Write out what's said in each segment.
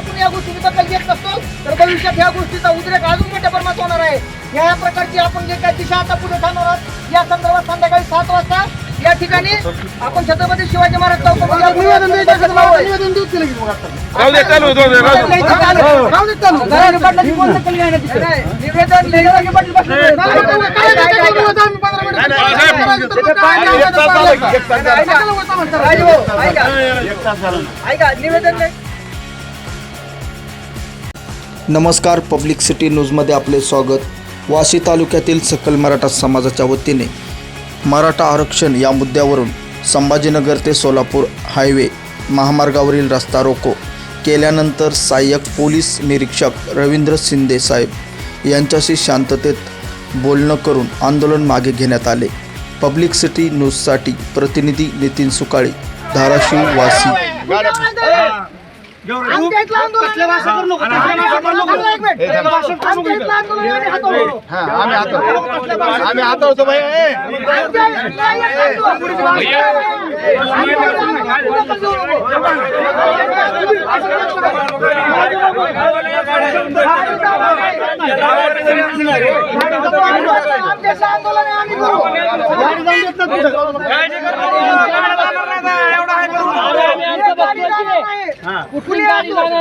आपण या गोष्टीची दखल घेत नसतो तर भविष्यात ह्या गोष्टीचा उद्रेक अजून मोठ्या प्रमाणात होणार आहे या प्रकारची आपण जे काही दिशा आता पुढे ठरणार आहोत या संदर्भात संध्याकाळी सात वाजता या ठिकाणी आपण छत्रपती शिवाजी महाराज चौकामध्ये निवेदन नमस्कार पब्लिक सिटी न्यूजमध्ये आपले स्वागत. वाशी तालुक्यातील सकल मराठा समाजाच्या वतीने मराठा आरक्षण या मुद्द्यावरून संभाजीनगर ते सोलापूर हायवे महामार्गावरील रस्ता रोको केल्यानंतर सहाय्यक पोलीस निरीक्षक रवींद्र शिंदे साहेब यांच्याशी शांततेत बोलणं करून आंदोलन मागे घेण्यात आले. पब्लिक सिटी न्यूजसाठी प्रतिनिधी नितीन सुकाळे धाराशिव वाशी হ্যাঁ আমি হাত আমি হাত তো ভাই আন্দোলনে আমি করব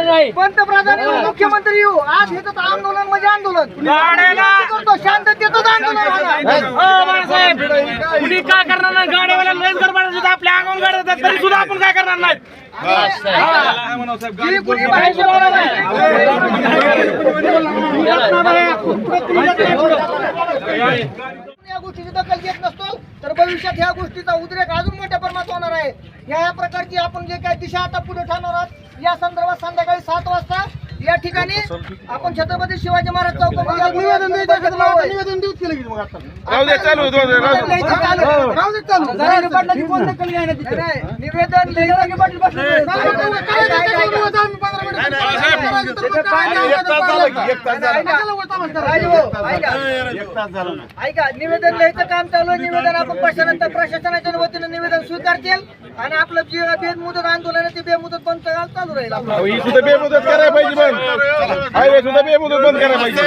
आंदोलन? पंतप्रधान येऊ मुख्यमंत्री येऊ आज हे तर आंदोलन म्हणजे आंदोलन करतो शांततेतच आंदोलन. कुणी काय करणार नाही गाड्यावाला लयच सुद्धा आपल्या अंगावर गाड्या येतात तरी सुद्धा आपण काय करणार नाही जी कुणी. या गोष्टीची दखल घेत नसतो तर भविष्यात ह्या गोष्टीचा उद्रेक अजून मोठ्या प्रमाणात होणार आहे या प्रकारची आपण जे काही दिशा आता पुढे ठरणार आहोत या संदर्भात संध्याकाळी सात वाजता या ठिकाणी आपण छत्रपती शिवाजी महाराज निवेदन ऐका. निवेदन लिहायचं काम चालू आहे. निवेदन आपण प्रशासनाच्या प्रशासनाच्या वतीने निवेदन स्वीकारतील आणि आपलं जे बेमुदत आंदोलन आहे ते बेमुदत बंद चालू राहील ही सुद्धा बेमुदत करायला पाहिजे बंद. हायवे सुद्धा बेमुदत बंद करायला पाहिजे.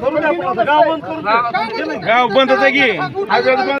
मी ते- ते काम करत आहे. आपल्या इथलं मंदिर आपलं आहे. गाव बंदच आहे की हायवे बंद